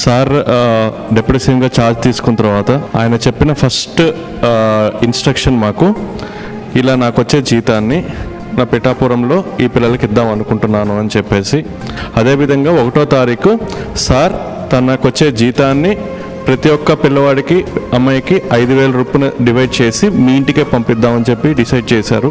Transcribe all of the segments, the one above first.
Sir deputy సీఎంగా charge తీసుకున్న తర్వాత ఆయన చెప్పిన ఫస్ట్ ఇన్స్ట్రక్షన్ మాకు ఇలా నాకు వచ్చే జీతాన్ని నా పిఠాపురంలో ఈ పిల్లలకి ఇద్దాం అనుకుంటున్నాను అని చెప్పేసి. అదేవిధంగా ఒకటో తారీఖు సార్ తనకు వచ్చే జీతాన్ని ప్రతి ఒక్క పిల్లవాడికి అమ్మాయికి ఐదు వేల రూపాయలు డివైడ్ చేసి మీ ఇంటికే పంపిద్దామని చెప్పి డిసైడ్ చేశారు.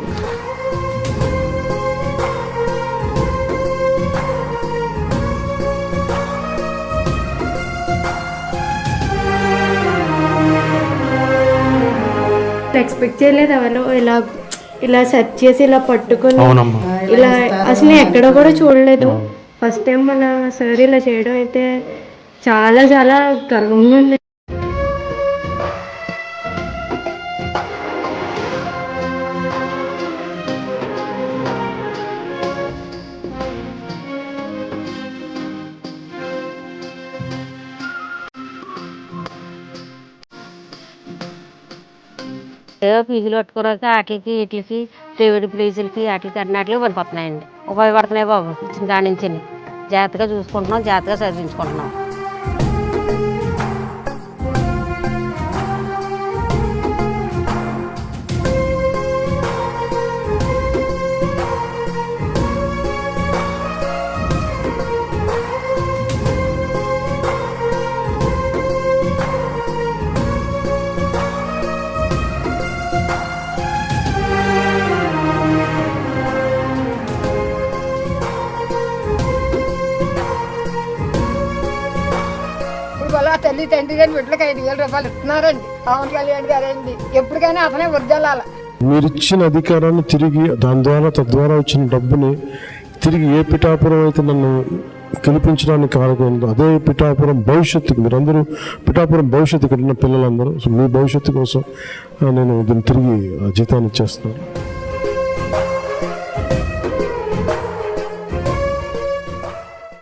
ఎక్స్పెక్ట్ చేయలేదు ఎవరు ఇలా ఇలా సెర్చ్ చేసి ఇలా పట్టుకుని ఇలా అసలు ఎక్కడ కూడా చూడలేదు. ఫస్ట్ టైం మన సార్ ఇలా చేయడం అయితే చాలా చాలా గర్వంగా ఉంది. ఏదో ఫీజులు కట్టుకోరాక వాటికి వీటికి ప్రైవేట్ ప్లేసులకి వాటికి అన్నిటికి పనిపోతున్నాయండి. ఉపయోగపడుతున్నాయి బాబు. ఇచ్చిన నుంచి జాగ్రత్తగా చూసుకుంటున్నాం జాగ్రత్తగా చదివించుకుంటున్నాం. ఇప్పుడు ఆ తల్లి తండ్రి గారి బిడ్డలకి ఐదు వేల రూపాయలు ఇస్తున్నారండి. పవన్ కళ్యాణ్ గారండి. ఎప్పటికైనా అతనే వద్దెళ్ళాలి మీరు ఇచ్చిన అధికారాన్ని తిరిగి దాని ద్వారా తద్వారా వచ్చిన డబ్బుని తిరిగి ఏ పిఠాపురం అయితే నన్ను గెలిపించడానికి కారణమైందో అదే పిఠాపురం భవిష్యత్తుకు మీరందరూ పిఠాపురం భవిష్యత్తు ఇక్కడ ఉన్న పిల్లలందరూ సో మీ భవిష్యత్తు కోసం నేను దీన్ని తిరిగి ఆ జీతాన్ని ఇచ్చేస్తాను